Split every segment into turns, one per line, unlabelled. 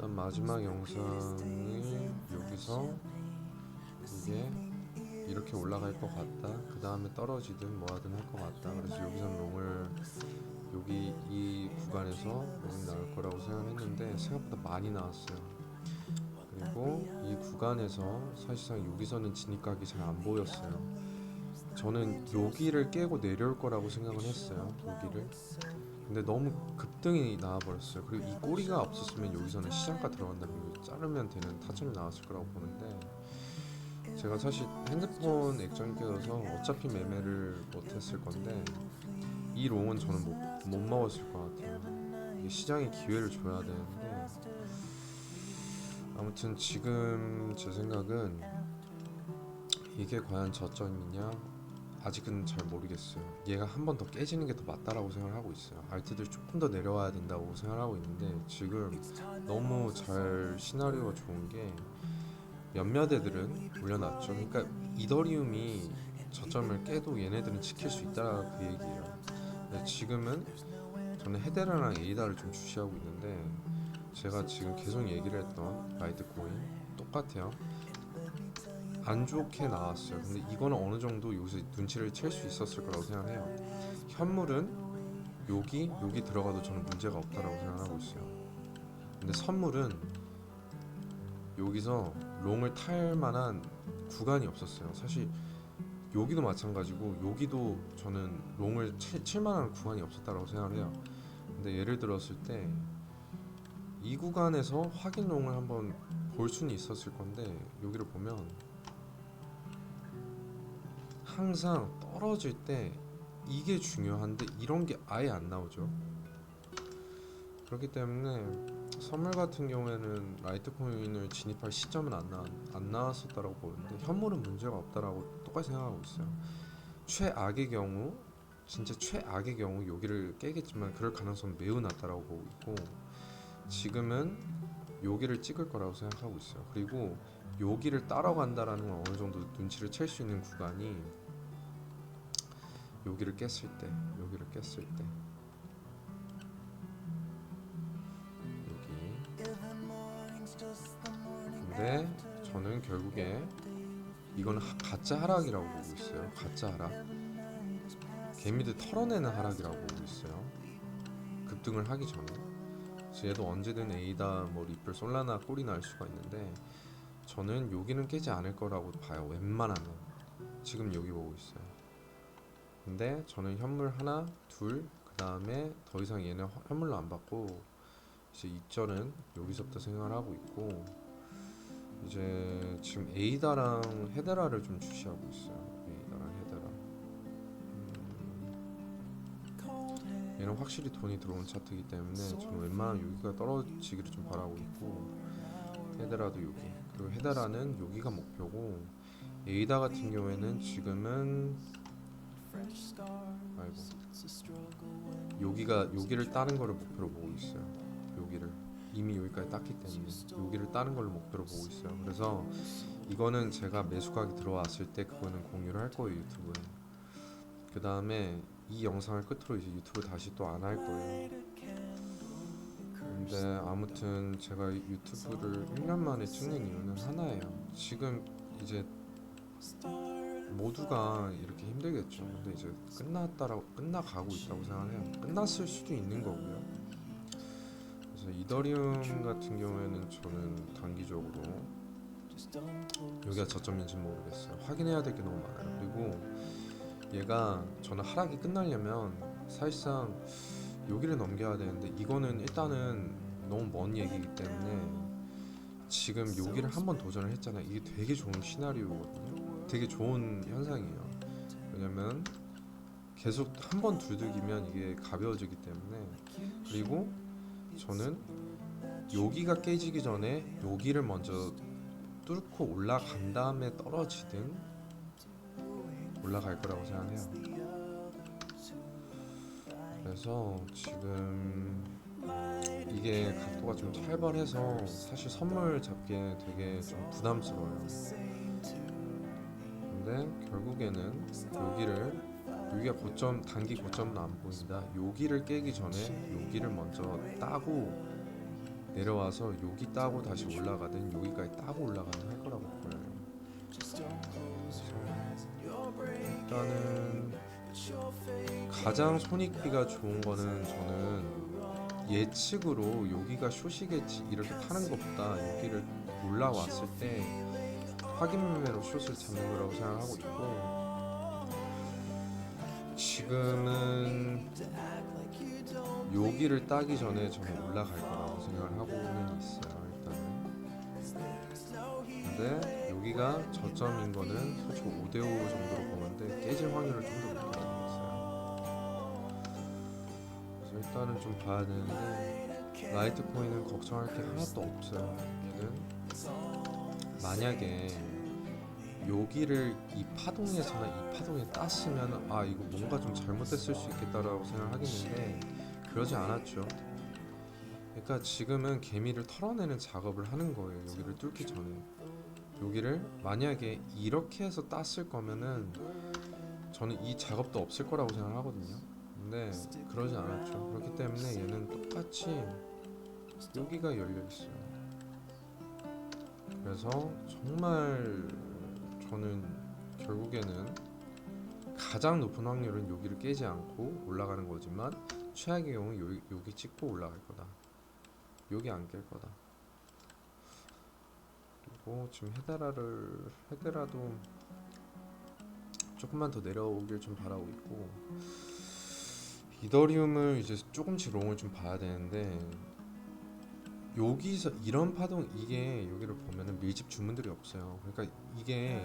일단 마지막 영상이 여기서 이게 이렇게 올라갈 것 같다. 그 다음에 떨어지든 뭐하든 할 것 같다. 그래서 여기서는 롱을 여기 이 구간에서 롱이 나올 거라고 생각했는데 생각보다 많이 나왔어요. 그리고 이 구간에서 사실상 여기서는 진입각이 잘 안 보였어요. 저는 여기를 깨고 내려올 거라고 생각을 했어요. 여기를. 근데 너무 급등이 나와버렸어요. 그리고 이 꼬리가 없었으면 여기서는 시장가 들어간다면 이거 자르면 되는 타점이 나왔을 거라고 보는데 제가 사실 핸드폰 액정이 깨져서 어차피 매매를 못했을 건데 이 롱은 저는 못, 못 먹었을 것 같아요. 시장에 기회를 줘야 되는데 아무튼 지금 제 생각은 이게 과연 저점이냐 아직은 잘 모르겠어요. 얘가 한 번 더 깨지는 게 더 맞다라고 생각을 하고 있어요. 알트들 조금 더 내려와야 된다고 생각을 하고 있는데 지금 너무 잘 시나리오가 좋은 게 몇몇 애들은 올려놨죠. 그러니까 이더리움이 저점을 깨도 얘네들은 지킬 수 있다 그 얘기예요. 지금은 저는 헤데라랑 에이다를 좀 주시하고 있는데 제가 지금 계속 얘기를 했던 라이트코인 똑같아요. 안 좋게 나왔어요. 근데 이거는 어느 정도 여기서 눈치를 챌 수 있었을 거라고 생각해요. 현물은 여기 여기 들어가도 저는 문제가 없다라고 생각하고 있어요. 근데 선물은 여기서 롱을 탈 만한 구간이 없었어요. 사실 여기도 마찬가지고 여기도 저는 롱을 칠, 칠 만한 구간이 없었다라고 생각을 해요. 근데 예를 들었을 때 이 구간에서 확인 롱을 한번 볼 수는 있었을 건데 여기를 보면 항상 떨어질 때 이게 중요한데 이런 게 아예 안 나오죠. 그렇기 때문에 선물 같은 경우에는 라이트 코인을 진입할 시점은 안, 나, 안 나왔었다라고 보는데 현물은 문제가 없다라고 똑같이 생각하고 있어요. 최악의 경우 진짜 최악의 경우 여기를 깨겠지만 그럴 가능성은 매우 낮다라고 보고 있고 지금은 여기를 찍을 거라고 생각하고 있어요. 그리고 여기를 따라간다라는 건 어느 정도 눈치를 챌 수 있는 구간이 여기를 깼을 때, 여기를 깼을 때, 여기. 근데 저는 결국에 하- 가짜 하락이라고 보고 있어요. 가짜 하락. 개미들 털어내는 하락이라고 보고 있어요. 급등을 하기 전에. 그래서 얘도 언제든 에이다, 뭐 리플, 솔라나 꼴이 날 수가 있는데 저는 여기는 깨지 않을 거라고 봐요. 웬만하면 지금 여기 보고 있어요. 근데 저는 현물 하나, 둘, 그 다음에 더 이상 얘는 허- 현물로 안 받고 이제 입절은 여기서부터 생각을 하고 있고 이제 지금 에이다랑 헤데라를 좀 주시하고 있어요. 에이다랑 헤데라. 음, 얘는 확실히 돈이 들어온 차트이기 때문에 저는 웬만하면 여기가 떨어지기를 좀 바라고 있고 헤데라도 여기 그리고 헤데라는 여기가 목표고 에이다 같은 경우에는 지금은 아이고. 여기가 여기를 따는 거를 목표로 보고 있어요. 여기를. 이미 여기까지 땄기 때문에 여기를 따는 걸로 목표로 보고 있어요. 그래서 이거는 제가 매수각이 들어왔을 때 그거는 공유를 할 거예요 유튜브에. 그 다음에 이 영상을 끝으로 이제 유튜브 다시 또 안 할 거예요. 근데 아무튼 제가 유튜브를 1년 만에 찍는 이유는 하나예요. 지금 이제 모두가 이렇게 힘들겠죠. 근데 이제 끝났다라고 끝나가고 있다고 생각해요. 끝났을 수도 있는 거고요. 그래서 이더리움 같은 경우에는 저는 단기적으로 여기가 저점인지 모르겠어요. 확인해야 될 게 너무 많아요. 그리고 얘가 저는 하락이 끝나려면 사실상 여기를 넘겨야 되는데 이거는 일단은 너무 먼 얘기이기 때문에 지금 여기를 한번 도전을 했잖아요. 이게 되게 좋은 시나리오거든요. 되게 좋은 현상이에요. 왜냐면 계속 한 번 두들기면 이게 가벼워지기 때문에 그리고 저는 여기가 깨지기 전에 여기를 먼저 뚫고 올라간 다음에 떨어지든 올라갈 거라고 생각해요. 그래서 지금 이게 각도가 좀 살벌해서 사실 선물 잡기에 되게 좀 부담스러워요. 근데 결국에는 여기를 여기가 고점 단기 고점은 안 보인다. 여기를 깨기 전에 여기를 먼저 따고 내려와서 여기 따고 다시 올라가든 여기까지 따고 올라가든 할 거라고 보여요. 일단은 가장 손익비가 좋은 거는 저는 예측으로 여기가 숏이겠지 이렇게 타는 것보다 여기를 올라왔을 때 매매로 숏을 잡는 거라고 생각하고 있고 지금은 여기를 따기 전에 저는 올라갈 거라고 생각을 하고는 있어요 일단은. 근데 여기가 저점인 거는 솔직히 5대5 정도로 보는데 깨질 확률을 좀 더 높게 있어요. 그래서 일단은 좀 봐야 되는데 라이트코인은 걱정할 게 하나도 없어요 얘는 만약에 여기를 이 파동에서나 이 파동에 땄으면 아 이거 뭔가 좀 잘못됐을 수 있겠다라고 생각하겠는데 그러지 않았죠. 그러니까 지금은 개미를 털어내는 작업을 하는 거예요. 여기를 뚫기 전에 여기를 만약에 이렇게 해서 땄을 거면은 저는 이 작업도 없을 거라고 생각하거든요. 근데 그러지 않았죠. 그렇기 때문에 얘는 똑같이 여기가 열려 있어요. 그래서 정말 저는 결국에는 가장 높은 확률은 여기를 깨지 않고 올라가는 거지만 최악의 경우 여기, 여기 찍고 올라갈 거다. 여기 안 깰 거다. 그리고 지금 헤데라를 헤데라도 조금만 더 내려오길 좀 바라고 있고 이더리움을 이제 조금씩 롱을 좀 봐야 되는데 여기서 이런 파동 이게 여기를 보면은 밀집 주문들이 없어요. 그러니까 이게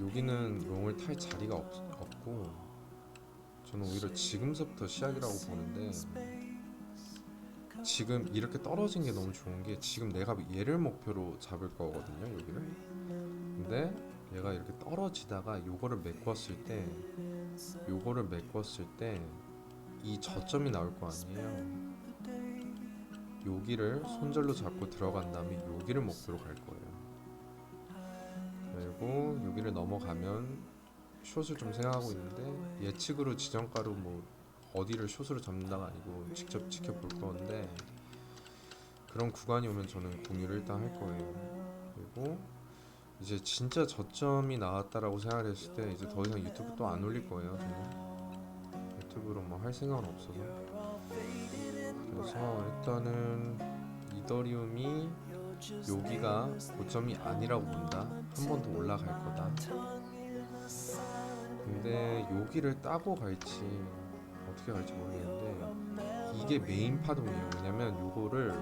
여기는 롱을 탈 자리가 없, 없고 저는 오히려 지금서부터 시작이라고 보는데 지금 이렇게 떨어진 게 너무 좋은 게 지금 내가 얘를 목표로 잡을 거거든요 여기를 근데 얘가 이렇게 떨어지다가 요거를 메꿨을 때 요거를 메꿨을 때 이 저점이 나올 거 아니에요 여기를 손절로 잡고 들어간 다음에 여기를 목표로 갈 거예요 그리고 여기를 넘어가면 숏을 좀 생각하고 있는데 예측으로 지정가로 뭐 어디를 숏으로 잡는다가 아니고 직접 지켜볼 건데 그런 구간이 오면 저는 공유를 일단 할 거예요. 그리고 이제 진짜 저점이 나왔다라고 생각을 했을 때 이제 더 이상 유튜브 또 안 올릴 거예요. 저는 유튜브로 뭐 할 생각은 없어서 그래서 일단은 이더리움이 여기가 고점이 아니라고 본다. 한 번 더 올라갈 거다. 근데 여기를 따고 갈지 어떻게 갈지 모르겠는데 이게 메인 파동이에요. 왜냐면 요거를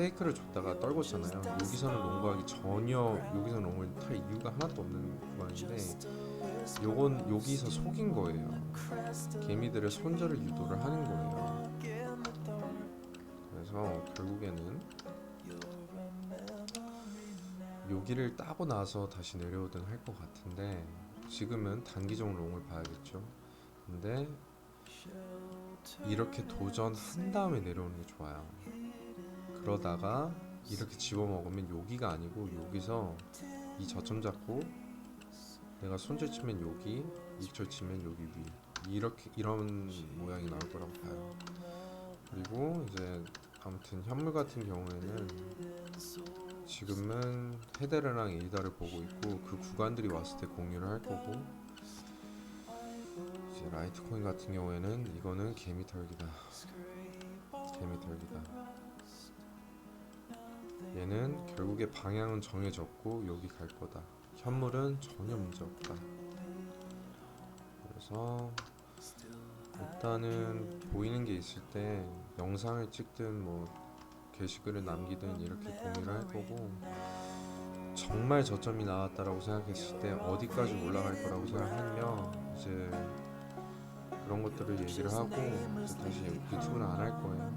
페이크를 줬다가 떨궜잖아요. 여기서는 롱구하기 전혀 여기서 롱을 탈 이유가 하나도 없는 구간인데 요건 여기서 속인 거예요. 개미들의 손절을 유도를 하는 거예요. 그래서 결국에는 여기를 따고 나서 다시 내려오든 할 것 같은데 지금은 단기적 롱을 봐야겠죠. 근데 이렇게 도전한 다음에 내려오는 게 좋아요. 그러다가 이렇게 집어먹으면 여기가 아니고 여기서 이 저점 잡고 내가 손절 치면 여기, 이철 치면 여기 위. 이렇게 이런 모양이 나올 거라고 봐요. 그리고 이제 아무튼 현물 같은 경우에는 지금은 헤데르랑 에이다를 보고 있고 그 구간들이 왔을 때 공유를 할 거고 이제 라이트코인 같은 경우에는 이거는 개미 털기다. 개미 털기다 얘는 결국에 방향은 정해졌고 여기 갈 거다 현물은 전혀 문제 없다 그래서 일단은 보이는 게 있을 때 영상을 찍든 뭐 게시글을 남기든 이렇게 공유를 할 거고 정말 저점이 나왔다라고 생각했을 때 어디까지 올라갈 거라고 생각하면 이제 그런 것들을 얘기를 하고 다시 유튜브는 안 할 거예요.